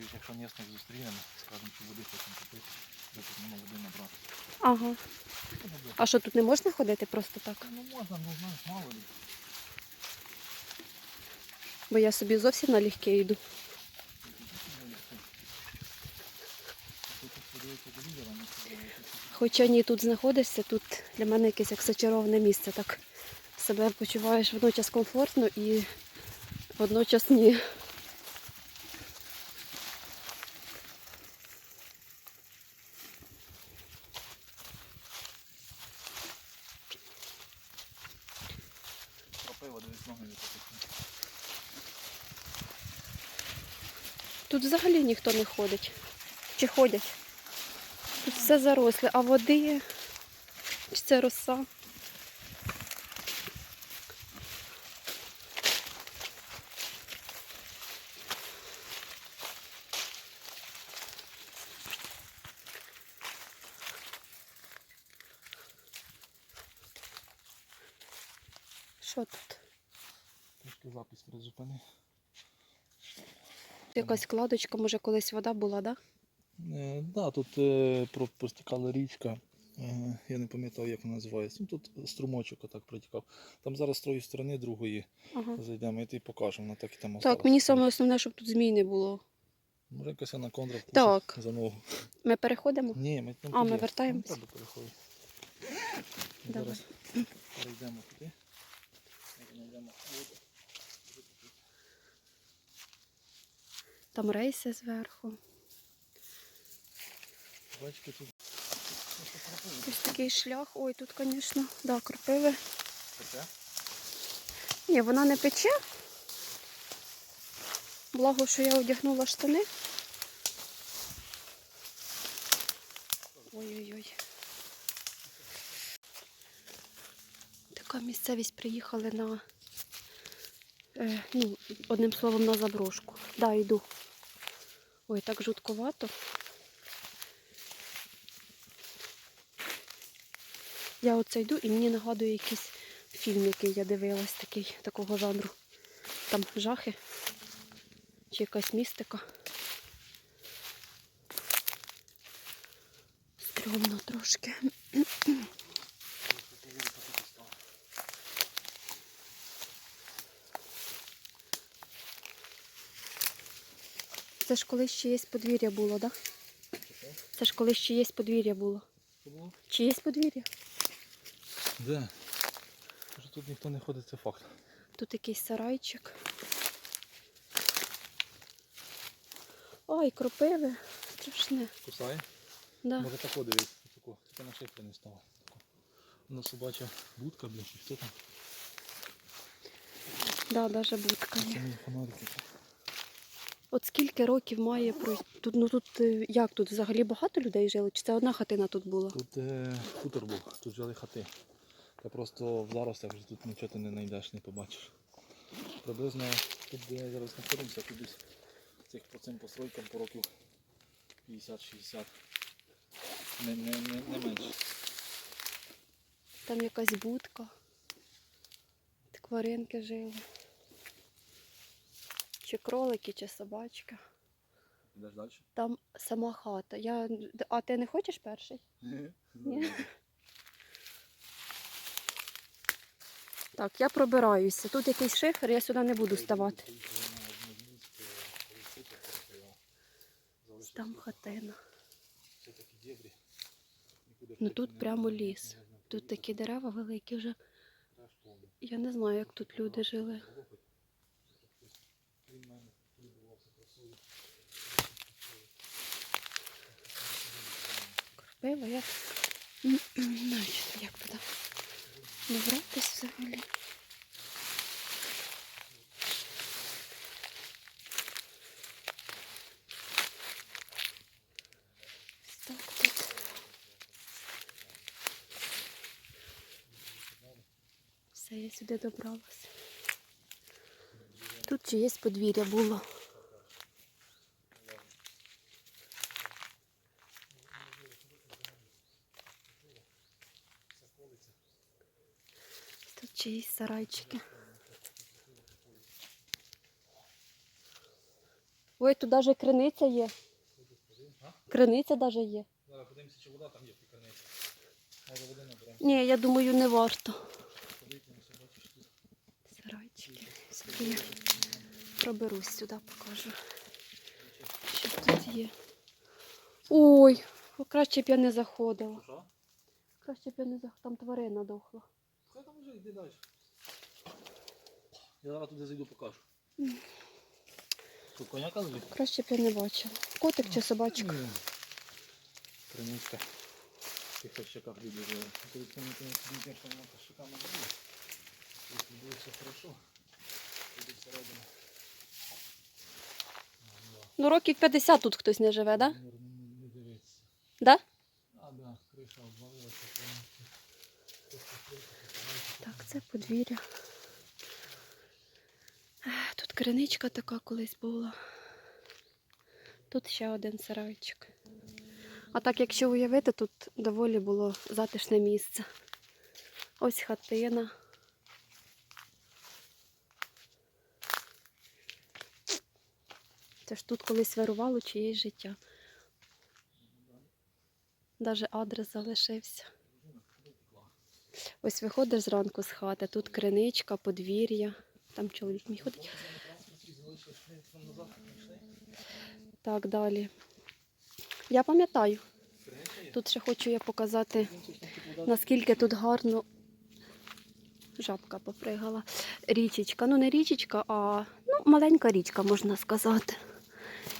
чують, якщо місних зустрінемо, скажемо, що води хочемо купити, де тут нема води набрати. Ага. А що тут не можна ходити просто так? Ну можна, ну знаєш, мало ли. Бо я собі зовсім налегке йду. Хоча ні тут знаходишся, тут для мене якесь як зачароване місце. Так себе почуваєш водночас комфортно і водночас ні. Тут взагалі ніхто не ходить. Чи ходять? Тут все заросле, а води чи це роса? Що тут? Трішки запись призупини. Якась кладочка, може колись вода була, так? Да? Е, да, тут е, про- протікала річка. Е, я не пам'ятав, як вона називається. Ну, тут струмочок отак протікав. Там зараз з тої сторони другої Ага. зайдемо і ти покажемо. Вона так і там Так, мені саме основне, щоб тут змій не було. Може якась анакондра Так. за ногу. Ми переходимо? Ні, ми там А, ми туди. треба переходити. Зараз перейдемо туди. Знайдемо воду. Там рейси зверху. Бачите, тут Ось такий шлях. Ой, тут, звісно, да, кропиви. таке. Ні, вона не пече. Благо, що я одягнула штани. Ой-ой-ой. Така місцевість приїхали на, е, ну, одним словом, на заброшку. Да, йду. Ой, так жутковато. Я оце йду і мені нагадує якийсь фільм, який я дивилась, такий, такого жанру. Там жахи чи якась містика. Стрьомно трошки. Це ж колись чиєсь подвір'я було, так? Да? Це ж колись чиєсь подвір'я було. Що було? Чиєсь подвір'я? Де? Що тут ніхто не ходить, це факт. Тут якийсь сарайчик. Ой, кропиви. Страшне. Кусає? Да. Може так дивись, тако, тільки на шифрі не стало. Тако. Воно собача будка, блін, чи хто там? Да, даже будка Це є. мої фонарики. От скільки років має про тут, ну тут е, як тут взагалі багато людей жило? Чи це одна хатина тут була? Тут е, хутор був, тут жили хати. Та просто в зарослях вже тут нічого ти не знайдеш, не побачиш. Приблизно тут, де я зараз знаходимося, тут десь цих по цим постройкам по років 50-60. Не, не, не, не менше. Там якась будка. Тваринки жили. Чи кролики, чи собачка. Йдеш далі? Там сама хата. Я... А ти не хочеш перший? Ні. Так, я пробираюся. Тут якийсь шифер, я сюди не буду ставати. Там хатина. Ну тут прямо ліс. Тут такі дерева великі вже. Я не знаю, як тут люди жили. Кропива, як. Значить, як туди добратись взагалі. Все, я сюди добралася. Тут чиєсь подвір'я було. Тут чиїсь сарайчики. Ой, тут навіть криниця є. Криниця навіть є. Зараз подивимося, чи вода там є в криниці. Може води наберемо. Ні, я думаю, не варто. Сарайчики. Сюди я проберусь сюди, покажу. Що тут є. Ой, краще б я не заходила. Краще б я не заходила. Там тварина дохла. Хай там вже йди далі. Я зараз туди зайду покажу. Тут коняка лежить? Краще б я не бачила. Котик чи собачка? Ні. Криницька. В тих хащаках люди жили. Коли не на хащака не було. Якщо буде все хорошо, буде всередину. Ну, років 50 тут хтось не живе, так? Да? Не, не дивиться. Да? А, да, криша обвалилася повністю. Просто криша покривається. Так, це подвір'я. Тут криничка така колись була. Тут ще один сарайчик. А так, якщо уявити, тут доволі було затишне місце. Ось хатина. Це ж тут колись вирувало чиєсь життя. Навіть адрес залишився. Ось виходиш зранку з хати, тут криничка, подвір'я. Там чоловік мій ходить. Так, далі. Я пам'ятаю. Тут ще хочу я показати, наскільки тут гарно. Жабка попригала. Річечка. Ну, не річечка, а ну, маленька річка, можна сказати.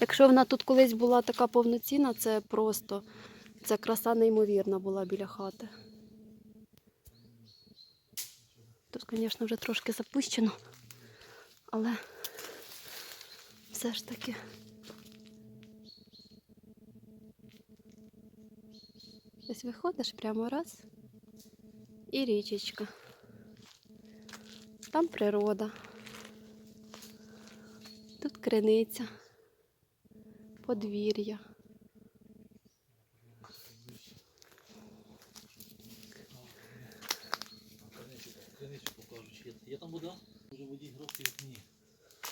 Якщо вона тут колись була така повноцінна, це просто це краса неймовірна була біля хати. Тут, звісно, вже трошки запущено, але все ж таки. Ось виходиш прямо раз і річечка. Там природа. Тут криниця, подвір'я. Криничку покажу, чи є. Є там вода? Може воді гроші як ні.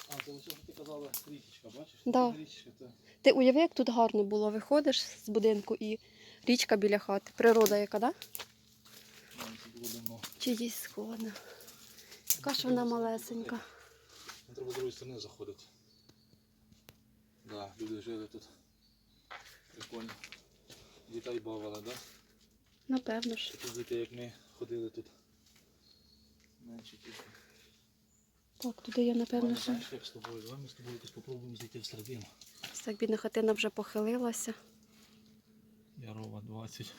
А, це ось ти казала, річечка, бачиш? Да. Річечка, це Ти уяви, як тут гарно було. Виходиш з будинку і річка біля хати. Природа яка, да? ну, це було давно. Яка ж вона малесенька. Не треба з другої сторони заходити. Да, люди жили тут. Прикольно. Дітей бавили, да? Напевно ж. Тут діти, як ми ходили тут. Менше тільки. Так, туди я напевно ще. знаєш, як з тобою? Давай ми з тобою якось попробуємо зайти всередину. Ось Так бідна хатина вже похилилася. Ярова 20.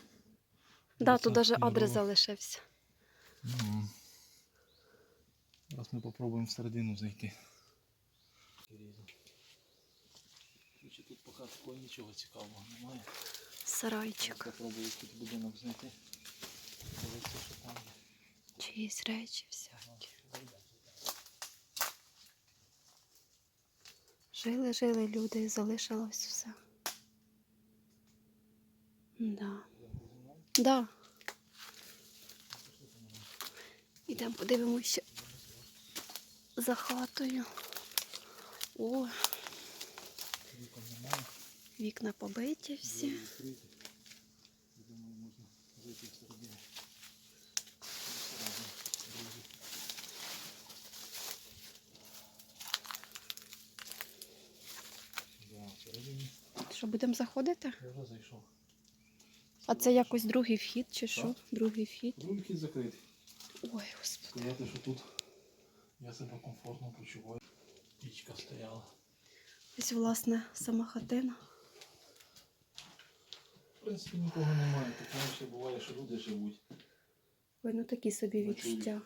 Да, тут навіть адрес залишився. Ну. Зараз ми попробуємо всередину зайти. Тут поки такого нічого цікавого немає. Сарайчик. Попробую тут будинок знайти. Чиїсь речі всякі. Жили, жили люди, залишилось все. Да. Да. Ідемо подивимося за хатою. О, вікна побиті всі. Двері відкриті. Я думаю, можна зайти всередину. Всередину, друзі. Да, всередині. Що, будемо заходити? Я вже зайшов. А це якось другий вхід чи що? Другий вхід. Другий вхід закритий. Ой, господи. Сказати, що тут я себе комфортно почуваю. Пічка стояла. Ось, власне, сама хатина. В принципі, нікого немає. Таке ще буває, що люди живуть. Ой, ну такі собі відчуття.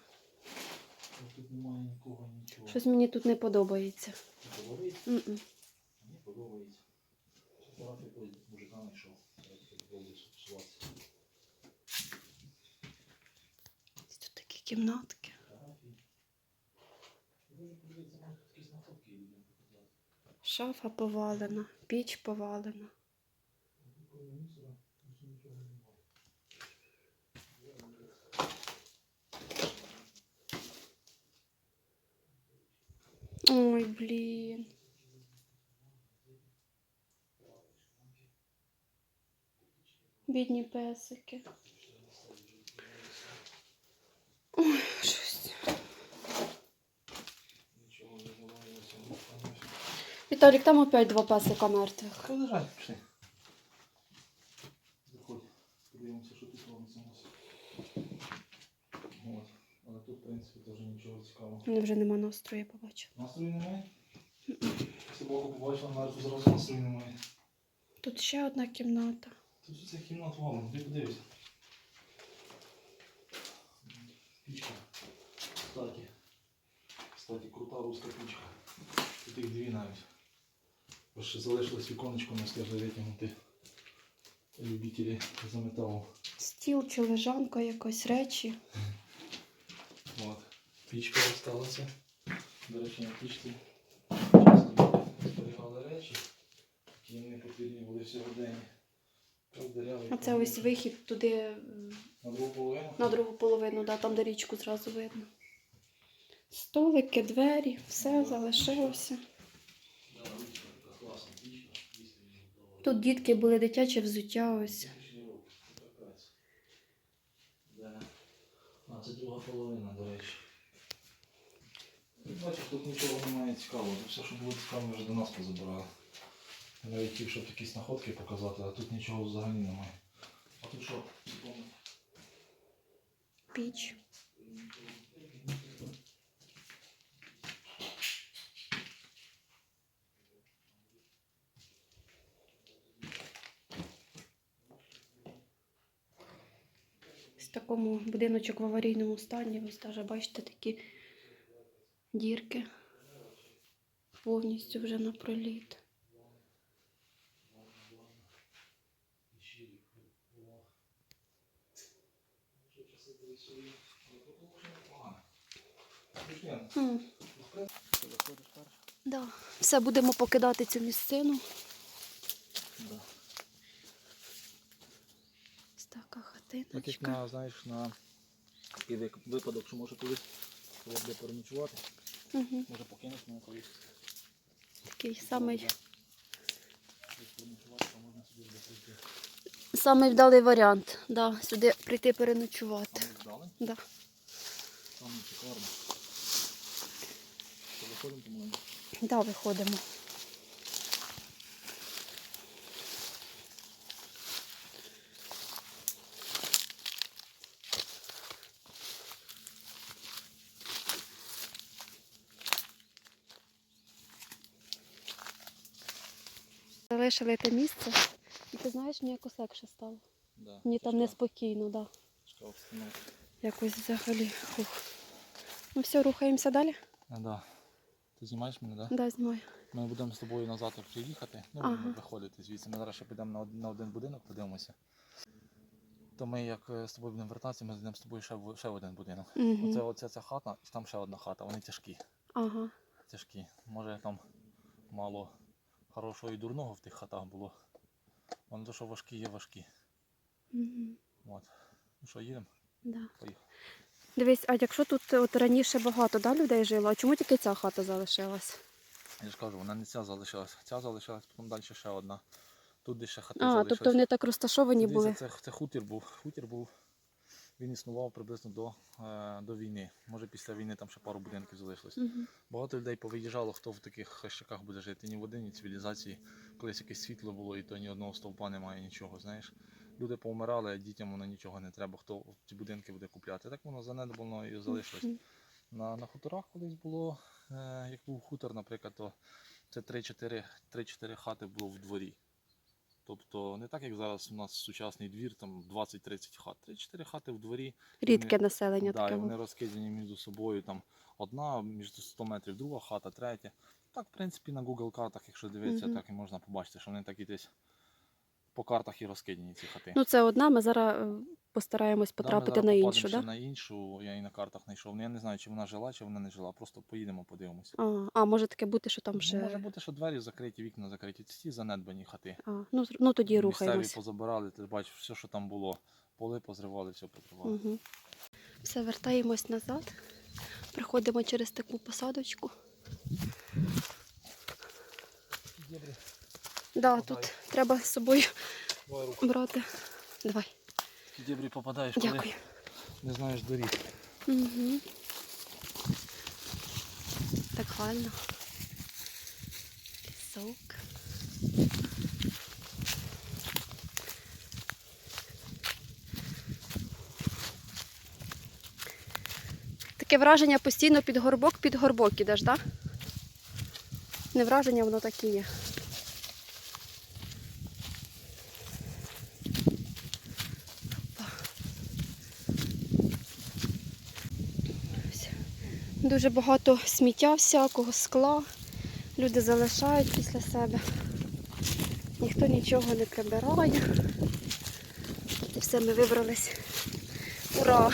Тут немає нікого, нічого. Щось мені тут не подобається. Не подобається? М-м. Мені кімнатки. Шафа повалена, піч повалена. Ой, блін. Бідні песики. Віталік, там опять два песика мертвих. Хай лежать, пішли. Заходь, подивимося, що тут робиться у нас. От. Але тут, в принципі, теж нічого цікавого. У мене вже нема настрою, побачила. Настрою немає? Собаку побачила, мертву зразу настрою немає. Тут ще одна кімната. Тут ця кімната валом, ти подивися. Пічка. Кстати. Кстати, крута руська пічка. Тут їх дві навіть. Ще залишилось віконечко на скажи витягнути. Любителі за металу. Стіл чи лежанка якось, речі. От. Пічка залишилася. До речі, на пічці часто зберігали речі, які їм не потрібні були сьогодні. А це ось вихід туди На другу половину. на другу половину, да, там де річку зразу видно. Столики, двері, все залишилося. Да, ручка така класна пічка. Їсти мені вдома. Тут дітки були дитяче взуття ось. А, це друга половина, до речі. Бачиш, тут нічого немає цікавого. Тут все, що було цікаве, вже до нас позабирали. Я навіть хотів, щоб якісь находки показати, а тут нічого взагалі немає. А тут що? Піч. Ось такому будиночок в аварійному стані. Ось даже бачите такі дірки. Повністю вже на проліт. Да. Все, будемо покидати цю місцину. Ось така Так як на, знаєш, на такий випадок, що може колись треба буде переночувати, Угу. може покинеш мене колись. Такий самий, самий вдалий варіант. Да, сюди прийти переночувати. Ждали, Да. там шикарно. Виходимо помаленьку? Да, виходимо. Залишили те місце, і ти знаєш, мені якось легше стало. Да. Мені там неспокійно, да. Якось взагалі. Фух. Ну все, рухаємося далі? А, да. Ти знімаєш мене, так? Да? Да, знімаю. Ми будемо з тобою назад вже їхати, ну, Ага. будемо виходити звідси. Ми зараз ще підемо на один, на один будинок, подивимося. То ми як е, з тобою будемо вертатися, ми зайдемо з тобою ще в ще в один будинок. Угу. Оце, оце ця хата, і там ще одна хата, вони тяжкі. Ага. Тяжкі. Може там мало хорошого і дурного в тих хатах було. Вони то, що важкі, є важкі. Угу. От. Ну що, їдемо? Да. Поїхали. Дивись, а якщо тут от раніше багато да, людей жило, а чому тільки ця хата залишилась? Я ж кажу, вона не ця залишилась. Ця залишилась, потім далі ще одна. Тут де ще хати А, залишились. тобто вони так розташовані Дивіться, були. Це, це хутір був. Хутір був. Він існував приблизно до, е, до війни. Може після війни там ще пару будинків залишилось. Угу. Багато людей повиїжджало, хто в таких хащаках буде жити. Ні води, ні цивілізації. Колись якесь світло було, і то ні одного стовпа немає, нічого. Знаєш. Люди повмирали, а дітям воно нічого не треба, хто ці будинки буде купляти. Так воно занедбано і залишилось. Мгм. На, на хуторах колись було, е, як був хутор, наприклад, то це 3-4 3-4 хати було в дворі. Тобто не так, як зараз у нас сучасний двір, там 20-30 хат. 3-4 хати в дворі. Рідке Вони- населення да, таке. вони розкидані між собою. Там одна між 100 метрів, друга хата, третя. Так, в принципі, на Google картах, якщо дивитися, угу. так і можна побачити, що вони такі десь по картах і розкидані ці хати. Ну, це одна, ми зараз постараємось Да, ми потрапити на іншу? Да? на іншу, я і на картах знайшов. Ну, я не знаю, чи вона жила, чи вона не жила. Просто поїдемо, подивимося. А, а може таке бути, що там Ну, ще. Може бути, що двері закриті, вікна закриті. Ці занедбані хати. А, ну, ну тоді Місцеві рухаємось. позабирали, ти бачиш, все, що там було. Поли позривали, все позривали. Угу. Все, вертаємось назад. Приходимо через таку посадочку. Добре. Да, тут треба з собою брати Давай, В дебрі попадаєш, коли дякую. не знаєш доріг. Угу. Так гарно. Лісок. Таке враження постійно під горбок, під горбок ідеш, так? Не враження, воно так і є. Дуже багато сміття всякого, скла. Люди залишають після себе. Ніхто нічого не прибирає. І все, ми вибрались. Ура!